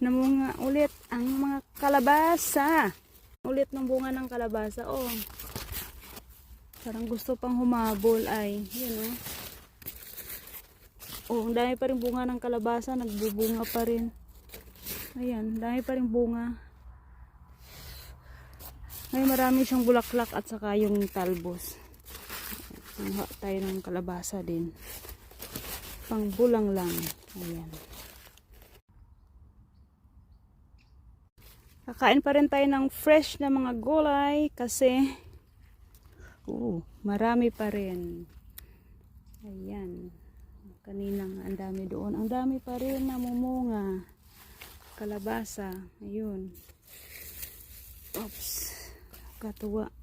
Namunga ulit ang mga kalabasa. Ulit ng bunga ng kalabasa. Oh. Parang gusto pang humabol ay. Yun oh. Oh, ang dami pa rin bunga ng kalabasa. Nagbubunga pa rin. Ayan, dami pa rin bunga. Ngayon marami siyang bulaklak at saka yung talbos. Kuha tayo ng kalabasa din. Pang bulang lang. Ayan. Kakain pa rin tayo ng fresh na mga gulay kasi oo, marami pa rin. Ayan. Kaninang ang dami doon. Ang dami pa rin namumunga. Kalabasa. Ayun. Oops. Katuwa.